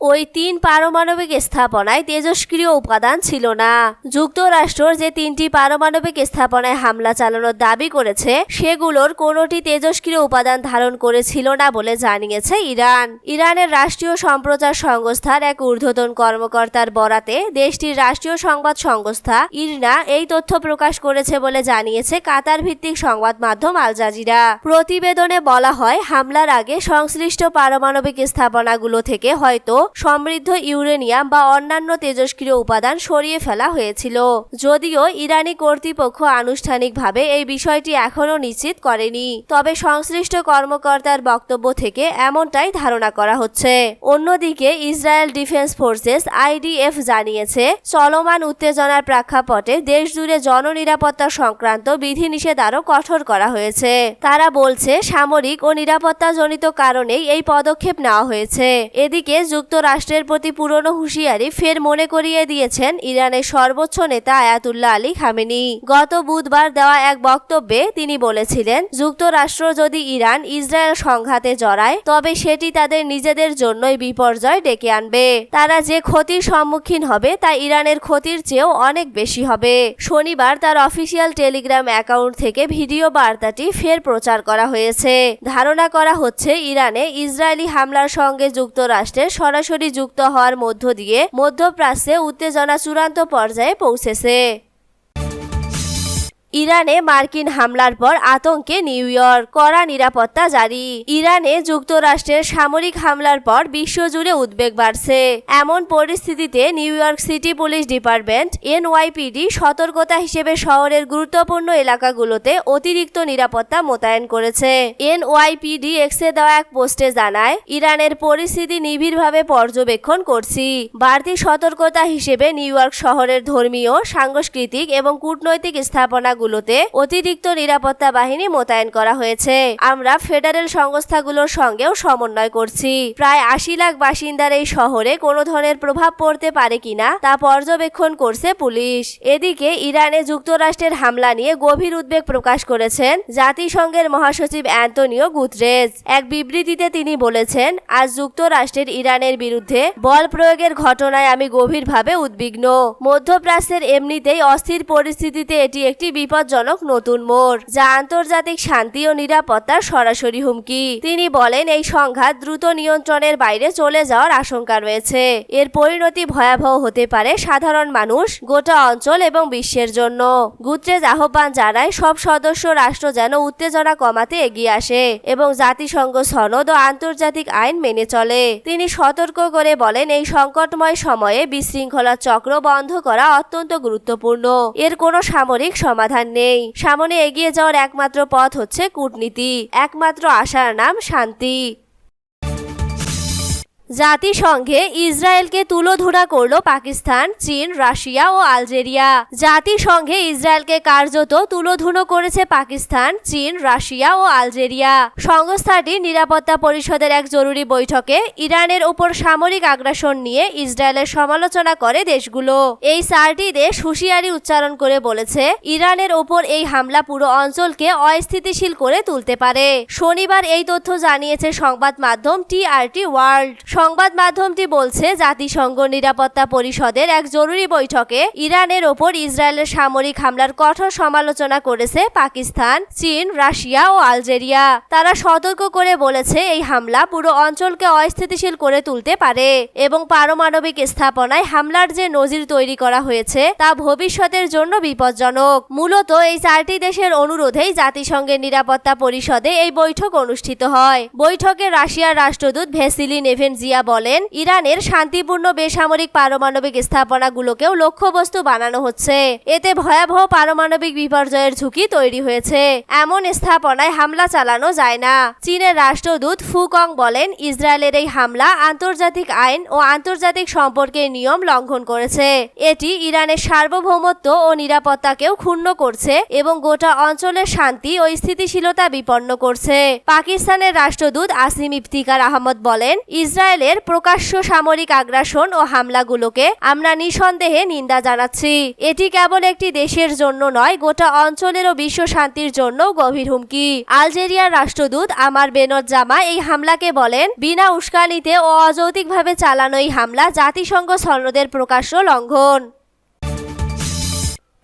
ওই তিন পারমাণবিক স্থাপনায় তেজস্ক্রিয় উপাদান ছিল না। যুক্তরাষ্ট্র যে তিনটি পারমাণবিক স্থাপনায় হামলা চালানোর দাবি করেছে, সেগুলোর কোনোটি তেজস্ক্রিয় উপাদান ধারণ করেছিল না বলে জানিয়েছে ইরান। ইরানের রাষ্ট্রীয় সম্প্রচার সংস্থার এক ঊর্ধ্বতন কর্মকর্তার বরাতে দেশটির রাষ্ট্রীয় সংবাদ সংস্থা ইরনা এই তথ্য প্রকাশ করেছে বলে জানিয়েছে কাতার ভিত্তিক সংবাদ মাধ্যম আল জাজিরা। প্রতিবেদনে বলা হয়, হামলার আগে সংশ্লিষ্ট পারমাণবিক স্থাপনাগুলো থেকে হয়তো সমৃদ্ধ ইউরেনিয়াম বা অন্যান্য তেজস্ক্রিয় উপাদান সরিয়ে ফেলা হয়েছিল। যদিও ইরানি কর্তৃপক্ষ আনুষ্ঠানিকভাবে এই বিষয়টি এখনও নিশ্চিত করেনি। তবে সংশ্লিষ্ট কর্মকর্তার বক্তব্য থেকে এমনটাই ধারণা করা হচ্ছে। অন্যদিকে ইসরায়েল ডিফেন্স ফোর্সেস আইডিএফ জানিয়েছে, চলমান উত্তেজনার প্রেক্ষাপটে দেশ জুড়ে জননিরাপত্তা সংক্রান্ত বিধিনিষেধ আরও কঠোর করা হয়েছে। তারা বলছে, সামরিক ও নিরাপত্তাজনিত কারণেই এই পদক্ষেপ নেওয়া হয়েছে। এদিকে যুক্তরাষ্ট্রের প্রতি পুরনো হুঁশিয়ারি ফের মনে করিয়ে দিয়েছেন ইরানের সর্বোচ্চ নেতা আয়াতুল্লাহ আলী খামেনি। গত বুধবার দেওয়া এক বক্তব্যে তিনি বলেছিলেন, যুক্তরাষ্ট্র যদি ইরান ইসরায়েল সংঘাতে জড়ায়, তবে সেটি তাদের নিজেদের জন্যই বিপর্যয় ডেকে আনবে। তারা যে ক্ষতির সম্মুখীন হবে তা ইরানের ক্ষতির চেয়েও অনেক বেশি হবে। শনিবার তার অফিসিয়াল টেলিগ্রাম অ্যাকাউন্ট থেকে ভিডিও বার্তাটি ফের প্রচার করা হয়েছে। ধারণা করা হচ্ছে, ইরানে ইসরায়েলি হামলার সঙ্গে যুক্তরাষ্ট্রের সরাসরি যুক্ত হওয়ার মধ্য দিয়ে মধ্যপ্রাচ্যে উত্তেজনা চূড়ান্ত পর্যায়ে পৌঁছেছে। ইরানে মার্কিন হামলার পর আতঙ্কে নিউ ইয়র্ক, কড়া নিরাপত্তা জারি। ইরানে যুক্তরাষ্ট্রের সামরিক হামলার পর বিশ্বজুড়ে উদ্বেগ বাড়ছে। এমন পরিস্থিতিতে New York City police department, NYPD, সতর্কতা হিসেবে শহরের গুরুত্বপূর্ণ এলাকাগুলোতে অতিরিক্ত নিরাপত্তা মোতায়েন করেছে। এনওয়াইপিডি এক্সে দেওয়া এক পোস্টে জানায়, ইরানের পরিস্থিতি নিবিড়ভাবে পর্যবেক্ষণ করছি। বাড়তি সতর্কতা হিসেবে নিউ ইয়র্ক শহরের ধর্মীয়, সাংস্কৃতিক এবং কূটনৈতিক স্থাপনা গুলোতে অতিরিক্ত নিরাপত্তা বাহিনী মোতায়েন করা হয়েছে। আমরা ফেডারেল সংস্থাগুলোর সঙ্গেও সমন্বয় করছি। প্রায় আশি লাখ বাসিন্দার এই শহরে কোনো ধরনের প্রভাব পড়তে পারে কিনা তা পর্যবেক্ষণ করছে পুলিশ। এদিকে ইরানে যুক্তরাষ্ট্রের হামলা নিয়ে গভীর উদ্বেগ প্রকাশ করেছেন জাতিসংঘের মহাসচিব অ্যান্টনিও গুতরেজ। এক বিবৃতিতে তিনি বলেছেন, আজ যুক্তরাষ্ট্রের ইরানের বিরুদ্ধে বল প্রয়োগের ঘটনায় আমি গভীরভাবে উদ্বিগ্ন। মধ্যপ্রাচ্যের এমনিতেই অস্থির পরিস্থিতিতে এটি একটি বিপজ্জনক নতুন মোড়, যা আন্তর্জাতিক শান্তি ও নিরাপত্তার সরাসরি হুমকি। তিনি বলেন, এই সংঘাত দ্রুত নিয়ন্ত্রণের বাইরে চলে যাওয়ার আশঙ্কা রয়েছে। এর পরিণতি ভয়াবহ হতে পারে সাধারণ মানুষ, গোটা অঞ্চল এবং বিশ্বের জন্য। গুত্রেজ আহ্বান জানায়, সব সদস্য রাষ্ট্র যেন উত্তেজনা কমাতে এগিয়ে আসে এবং জাতিসংঘ সনদ ও আন্তর্জাতিক আইন মেনে চলে। তিনি সতর্ক করে বলেন, এই সংকটময় সময়ে বিশৃঙ্খলা চক্র বন্ধ করা অত্যন্ত গুরুত্বপূর্ণ। এর কোনো সামরিক সমাধান নেই। সামনে এগিয়ে যাওয়ার একমাত্র পথ হচ্ছে কূটনীতি। একমাত্র আশার নাম শান্তি। জাতিসংঘে ইসরায়েলকে তুলোধুনা করল পাকিস্তান, চীন, রাশিয়া ও আলজেরিয়া। জাতিসংঘে ইসরায়েলকে কার্যত তুলোধুনো করেছে পাকিস্তান, চীন, রাশিয়া ও আলজেরিয়া। সংস্থাটি নিরাপত্তা পরিষদের এক জরুরি বৈঠকে ইরানের উপর সামরিক আগ্রাসন নিয়ে ইসরায়েলের সমালোচনা করে দেশগুলো। এই চারটি দেশ হুঁশিয়ারি উচ্চারণ করে বলেছে, ইরানের ওপর এই হামলা পুরো অঞ্চলকে অস্থিতিশীল করে তুলতে পারে। শনিবার এই তথ্য জানিয়েছে সংবাদ মাধ্যম টিআরটি ওয়ার্ল্ড। সংবাদ মাধ্যমটি বলছে, জাতিসংঘ নিরাপত্তা পরিষদের এক জরুরি বৈঠকে ইরানের ওপর ইসরায়েলের সামরিক হামলার কঠোর সমালোচনা করেছে পাকিস্তান, চীন, রাশিয়া ও আলজেরিয়া। তারা সতর্ক করে বলেছে, এই হামলা পুরো অঞ্চলকে অস্থিতিশীল করে তুলতে পারে এবং পারমাণবিক স্থাপনায় হামলার যে নজির তৈরি করা হয়েছে, তা ভবিষ্যতের জন্য বিপজ্জনক। মূলত এই চারটি দেশের অনুরোধেই জাতিসংঘের নিরাপত্তা পরিষদে এই বৈঠক অনুষ্ঠিত হয়। বৈঠকে রাশিয়ার রাষ্ট্রদূত ভেসিলিন ভেসিলি নেভেনজিয়া বলেন, ইরানের শান্তিপূর্ণ বেসামরিক পারমাণবিক স্থাপনাগুলোকেও লক্ষ্যবস্তু বানানো হচ্ছে। এতে ভয়াবহ পারমাণবিক বিপর্যয়ের ঝুঁকি তৈরি হয়েছে। এমন স্থাপনায় হামলা চালানো যায় না। চীনের রাষ্ট্রদূত ফুকং বলেন, ইসরায়েলের এই হামলা আন্তর্জাতিক আইন ও আন্তর্জাতিক সম্পর্কের নিয়ম লঙ্ঘন করেছে। এটি ইরানের সার্বভৌমত্ব ও নিরাপত্তাকেও ক্ষুণ্ণ করছে এবং গোটা অঞ্চলের শান্তি ও স্থিতিশীলতা বিপন্ন করছে। পাকিস্তানের রাষ্ট্রদূত আসিম ইফতিকার আহমদ বলেন, ইসরায়েল ইসরায়েলের প্রকাশ্য সামরিক আগ্রাসন ও হামলাগুলোকে আমরা নিঃসন্দেহে নিন্দা জানাচ্ছি। এটি কেবল একটি দেশের জন্য নয়, গোটা অঞ্চলের ও বিশ্ব শান্তির জন্য গভীর হুমকি। আলজেরিয়ার রাষ্ট্রদূত আমার বেনর জামা এই হামলাকে বলেন, বিনা উস্কানিতে ও অযৌতিকভাবে চালানো এই হামলা জাতিসংঘ সনদের প্রকাশ্য লঙ্ঘন।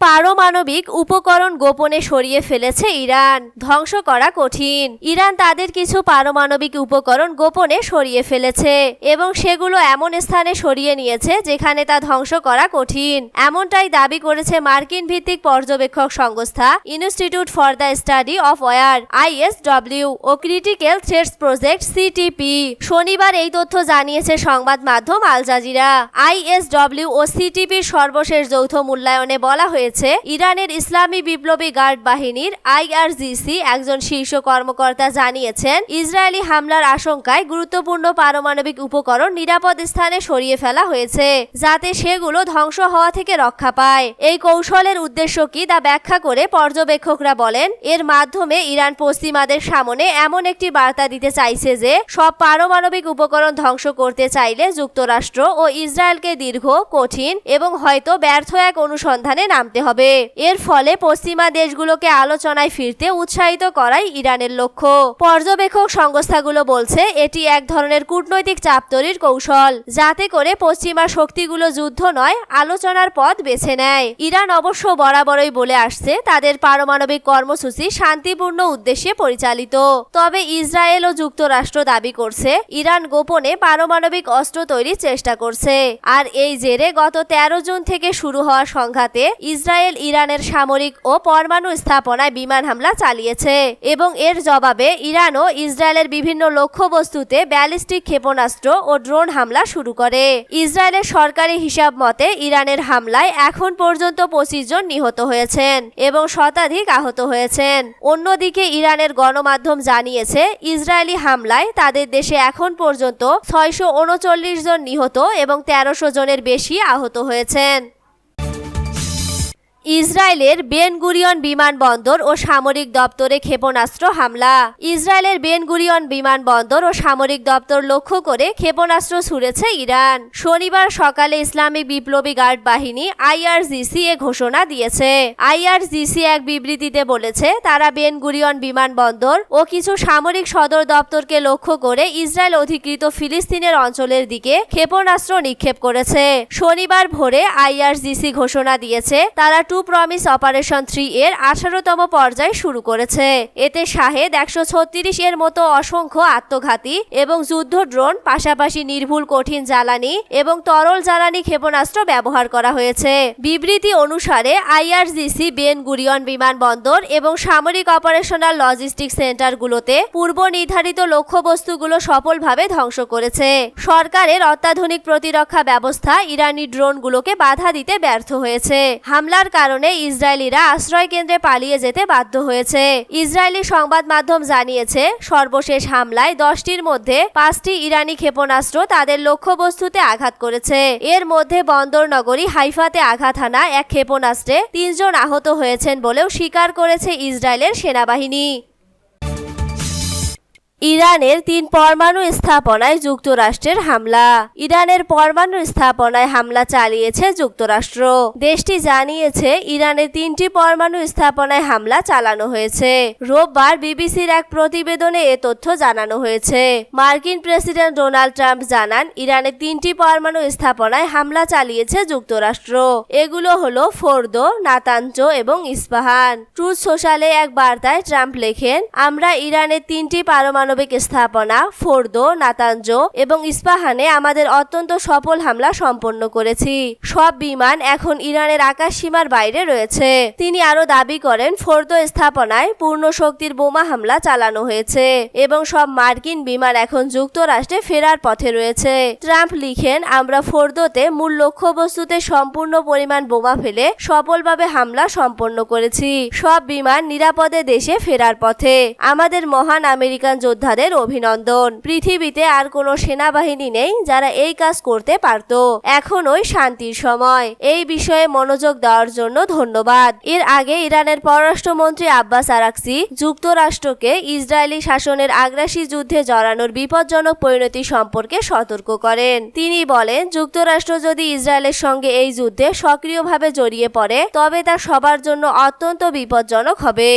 পারমাণবিক উপকরণ গোপনে সরিয়ে ফেলেছে ইরান। ধ্বংস করা কঠিন। ইরান তাদের কিছু পারমাণবিক উপকরণ গোপনে সরিয়ে ফেলেছে এবং সেগুলো এমন স্থানে সরিয়ে নিয়েছে যেখানে তা ধ্বংস করা কঠিন। এমনটাই দাবি করেছে মার্কিন ভিত্তিক পর্যবেক্ষক সংস্থা Institute for the Study of War ISW O Critical Threats Project CTP. শনিবার এই তথ্য জানিয়েছে সংবাদ মাধ্যম আল জাজিরা। আইএসডব্লিউ ও সিটিপির সর্বশেষ যৌথ মূল্যায়নে বলা হয়েছে ইরানের ইসলামী বিপ্লবী গার্ড বাহিনীর আইআরজিসি একজন শীর্ষ কর্মকর্তা জানিয়েছেন, ইসরায়েলি হামলার আশঙ্কায় গুরুত্বপূর্ণ পারমাণবিক উপকরণ নিরাপদ স্থানে সরিয়ে ফেলা হয়েছে, যাতে সেগুলো ধ্বংস হওয়া থেকে রক্ষা পায়। এই কৌশলের উদ্দেশ্য কি তা ব্যাখ্যা করে পর্যবেক্ষকরা বলেন, এর মাধ্যমে ইরান পশ্চিমাদের সামনে এমন একটি বার্তা দিতে চাইছে যে, সব পারমাণবিক উপকরণ ধ্বংস করতে চাইলে যুক্তরাষ্ট্র ও ইসরায়েলকে দীর্ঘ, কঠিন এবং হয়তো ব্যর্থ এক অনুসন্ধানে নামতে হবে। এর ফলে পশ্চিমা দেশগুলোকে আলোচনায় ফিরতে উৎসাহিত করাই ইরানের লক্ষ্য। পর্যবেক্ষক সংস্থাগুলো বলছে, এটি এক ধরনের কূটনৈতিক চাপ তৈরির কৌশল, যাতে করে পশ্চিমা শক্তিগুলো যুদ্ধ নয়, আলোচনার পথ বেছে নেয়। ইরান অবশ্য বরাবরই বলে আসছে, তাদের পারমাণবিক কর্মসূচি শান্তিপূর্ণ উদ্দেশ্যে পরিচালিত। তবে ইসরায়েল ও যুক্তরাষ্ট্র দাবি করছে, ইরান গোপনে পারমাণবিক অস্ত্র তৈরির চেষ্টা করছে। আর এই জেরে গত তেরো জুন থেকে শুরু হওয়া সংঘাতে ইসরায়েল ইরানের সামরিক ও পরমাণু স্থাপনায় বিমান হামলা চালিয়েছে এবং এর জবাবে ইরানও ইসরায়েলের বিভিন্ন লক্ষ্যবস্তুতে ব্যালিস্টিক ক্ষেপণাস্ত্র ও ড্রোন হামলা শুরু করে। ইসরায়েলের সরকারি হিসাব মতে, ইরানের হামলায় এখন পর্যন্ত পঁচিশ জন নিহত হয়েছেন এবং শতাধিক আহত হয়েছেন। অন্যদিকে, ইরানের গণমাধ্যম জানিয়েছে, ইসরায়েলি হামলায় তাদের দেশে এখন পর্যন্ত ছয়শো উনচল্লিশ জন নিহত এবং তেরোশো জনের বেশি আহত হয়েছেন। ইসরায়েলের বেন গুরিয়ন বিমানবন্দর ও সামরিক দপ্তরে ক্ষেপণাস্ত্র হামলা। ইসরায়েলের বেন গুরিয়ন বিমানবন্দর ও সামরিক দপ্তর লক্ষ্য করে ক্ষেপণাস্ত্র ছুড়েছে ইরান। শনিবার সকালে ইসলামিক বিপ্লবী গার্ড বাহিনী আইআরজিসি এ ঘোষণা দিয়েছে। আইআরজিসি এক বিবৃতিতে বলেছে, তারা বেন গুরিয়ন বিমানবন্দর ও কিছু সামরিক সদর দপ্তরকে লক্ষ্য করে ইসরায়েল অধিকৃত ফিলিস্তিনের অঞ্চলের দিকে ক্ষেপণাস্ত্র নিক্ষেপ করেছে। শনিবার ভোরে আইআরজিসি ঘোষণা দিয়েছে, তারা টু প্রমিস অপারেশন থ্রি এর আঠারোতম পর্যায় শুরু করেছে। এতে শাহেদ একশো ছত্রিশ এর মতো অসংখ্য আত্মঘাতী এবং যুদ্ধ ড্রোন, পাশাপাশি নির্ভুল কঠিন জ্বালানি এবং তরল জ্বালানি ক্ষেপণাস্ত্র ব্যবহার করা হয়েছে। বিবৃতি অনুসারে আইআরজিসি বেন গুরিয়ন বিমানবন্দর এবং সামরিক অপারেশনাল লজিস্টিক সেন্টারগুলোতে পূর্ব নির্ধারিত লক্ষ্যবস্তুগুলো সফলভাবে ধ্বংস করেছে। সরকারের অত্যাধুনিক প্রতিরক্ষা ব্যবস্থা ইরানি ড্রোনগুলোকে বাধা দিতে ব্যর্থ হয়েছে। হামলার কারণে ইসরায়েলিরা আশ্রয় কেন্দ্রে পালিয়ে যেতে বাধ্য হয়েছে। ইসরায়েলি সংবাদ মাধ্যম জানিয়েছে, সর্বশেষ হামলায় দশটির মধ্যে পাঁচটি ইরানি ক্ষেপণাস্ত্র তাদের লক্ষ্যবস্তুতে আঘাত করেছে। এর মধ্যে বন্দর নগরী হাইফাতে আঘাত হানা এক ক্ষেপণাস্ত্রে তিনজন আহত হয়েছেন বলেও স্বীকার করেছে ইসরায়েলের সেনাবাহিনী। ইরানের তিন পরমাণু স্থাপনায় যুক্তরাষ্ট্রের হামলা। ইরানের পরমাণু স্থাপনায় হামলা চালিয়েছে যুক্তরাষ্ট্র। দেশটি জানিয়েছে ইরানের তিনটি পরমাণু স্থাপনায় হামলা চালানো হয়েছে। রোববার বিবিসির এক প্রতিবেদনে এ তথ্য জানানো হয়েছে। মার্কিন প্রেসিডেন্ট ডোনাল্ড ট্রাম্প জানান ইরানের তিনটি পরমাণু স্থাপনায় হামলা চালিয়েছে যুক্তরাষ্ট্র। এগুলো হলো ফোর্দো নাতাঞ্চ এবং ইস্পাহান। ট্রুথ সোশ্যালে এক বার্তায় ট্রাম্প লেখেন, আমরা ইরানের তিনটি পারমাণবিক স্থাপনা, ফোর্দো, নাতাঞ্জ এবং ইস্পাহানে আমাদের অত্যন্ত সফল হামলা সম্পন্ন করেছি। সব বিমান এখন ইরানের আকাশ সীমার বাইরে রয়েছে। তিনি আরও দাবি করেন, ফোর্দো স্থাপনায় পূর্ণ শক্তির বোমা হামলা চালানো হয়েছে এবং সব মার্কিন বিমান এখন যুক্তরাষ্ট্রে ফেরার পথে রয়েছে। ট্রাম্প লিখেন, আমরা ফোর্দোতে মূল লক্ষ্যবস্তুতে সম্পূর্ণ পরিমাণ বোমা ফেলে সফলভাবে হামলা সম্পন্ন করেছি। সব বিমান নিরাপদে দেশে ফেরার পথে। আমাদের মহান আমেরিকান যোদ্ধাদের অভিনন্দন। পৃথিবীতে আর কোনো সেনাবাহিনী নেই যারা এই কাজ করতে পারত। এখনই শান্তির সময়। এই বিষয়ে মনোযোগ দেওয়ার জন্য ধন্যবাদ। এর আগে ইরানের পররাষ্ট্রমন্ত্রী আব্বাস আরাকসি যুক্তরাষ্ট্রকে ইসরায়েলি শাসনের আগ্রাসী যুদ্ধে জড়ানোর বিপজ্জনক পরিণতি সম্পর্কে সতর্ক করেন। তিনি বলেন, যুক্তরাষ্ট্র যদি ইসরায়েলের সঙ্গে এই যুদ্ধে সক্রিয়ভাবে জড়িয়ে পড়ে, তবে তা সবার জন্য অত্যন্ত বিপজ্জনক হবে।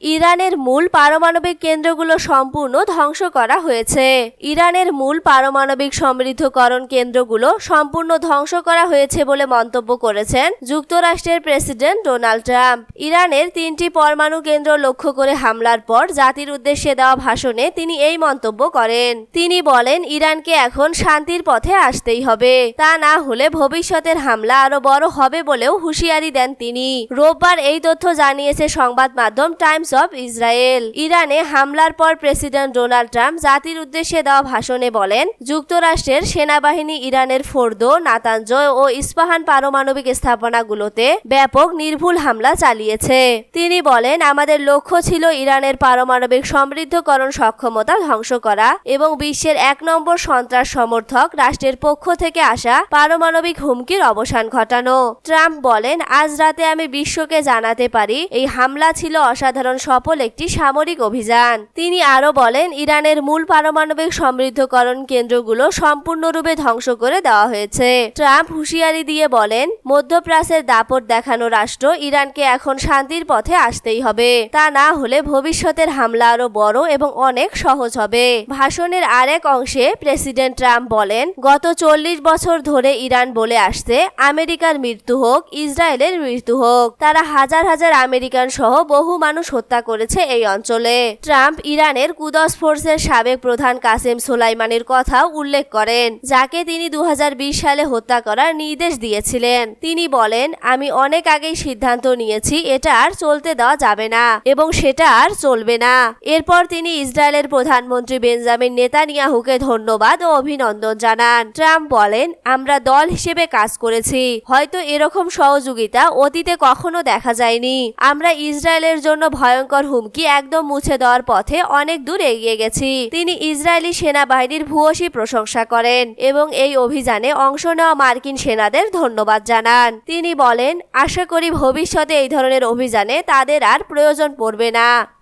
ইরানের মূল পারমাণবিক কেন্দ্রগুলো সম্পূর্ণ ধ্বংস করা হয়েছে। ইরানের মূল পারমাণবিক সমৃদ্ধকরণ কেন্দ্রগুলো সম্পূর্ণ ধ্বংস করা হয়েছে বলে মন্তব্য করেছেন যুক্তরাষ্ট্রের প্রেসিডেন্ট ডোনাল্ড ট্রাম্প। ইরানের তিনটি পরমাণু কেন্দ্র লক্ষ্য করে হামলার পর জাতির উদ্দেশ্যে দেওয়া ভাষণে তিনি এই মন্তব্য করেন। তিনি বলেন, ইরানকে এখন শান্তির পথে আসতেই হবে। তা না হলে ভবিষ্যতের হামলা আরও বড় হবে বলেও হুঁশিয়ারি দেন তিনি। রোববার এই তথ্য জানিয়েছে সংবাদ মাধ্যম টাইমস অব ইসরায়েল ইরানে হামলার পর প্রেসিডেন্ট ডোনাল্ড ট্রাম্প জাতির উদ্দেশ্যে দেওয়া ভাষণে বলেন, যুক্তরাষ্ট্রের সেনাবাহিনী ইরানের ফোর্দো নাতাঞ্জ ও ইস্পাহান পারমাণবিক স্থাপনাগুলোতে ব্যাপক নির্ভুল হামলা চালিয়েছে। তিনি বলেন, আমাদের লক্ষ্য ছিল ইরানের পারমাণবিক সমৃদ্ধকরণ সক্ষমতা ধ্বংস করা এবং বিশ্বের এক নম্বর সন্ত্রাস সমর্থক রাষ্ট্রের পক্ষ থেকে আসা পারমাণবিক হুমকির অবসান ঘটানো। ট্রাম্প বলেন, আজ রাতে আমি বিশ্বকে জানাতে পারি, এই হামলা ছিল অসাধারণ সফল একটি সামরিক অভিযান। তিনি আরও বলেন, ইরানের মূল পারমাণবিক সমৃদ্ধকরণ কেন্দ্রগুলো সম্পূর্ণরূপে ধ্বংস করে দেওয়া হয়েছে। ট্রাম্প হুঁশিয়ারি দিয়ে বলেন, মধ্যপ্রাচ্যের দাপট দেখানো রাষ্ট্র ইরানকে এখন শান্তির পথে আসতেই হবে। তা না হলে ভবিষ্যতের হামলা আরও বড় এবং অনেক সহজ হবে। ভাষণের আরেক অংশে প্রেসিডেন্ট ট্রাম্প বলেন, গত চল্লিশ বছর ধরে ইরান বলে আসছে, আমেরিকার মৃত্যু হোক, ইসরায়েলের মৃত্যু হোক। তারা হাজার হাজার আমেরিকান সহ বহু মানুষ হত্যা করেছে এই অঞ্চলে। ট্রাম্প ইরানের কুদস ফোর্সের সাবেক প্রধান কাসেম সোলাইমানের কথাও উল্লেখ করেন, যাকে তিনি দু হাজার বিশ সালে হত্যা করার নির্দেশ দিয়েছিলেন। তিনি বলেন, আমি অনেক আগেই সিদ্ধান্ত নিয়েছি, এটা আর চলতে দেওয়া যাবে না এবং সেটা আর চলবে না। এরপর তিনি ইসরায়েলের প্রধানমন্ত্রী বেঞ্জামিন নেতানিয়াহুকে ধন্যবাদ ও অভিনন্দন জানান। ট্রাম্প বলেন, আমরা দল হিসেবে কাজ করেছি, হয়তো এরকম সহযোগিতা অতীতে কখনো দেখা যায়নি। আমরা ইসরায়েলের জন্য ভয়ঙ্কর হুমকি একদম মুছে দেওয়ার পথে অনেক দূর এগিয়ে গেছি। তিনি ইসরায়েলি সেনাবাহিনীর ভূয়সী প্রশংসা করেন এবং এই অভিযানে অংশ নেওয়া মার্কিন সেনাদের ধন্যবাদ জানান। তিনি বলেন, আশা করি ভবিষ্যতে এই ধরনের অভিযানে তাদের আর প্রয়োজন পড়বে না।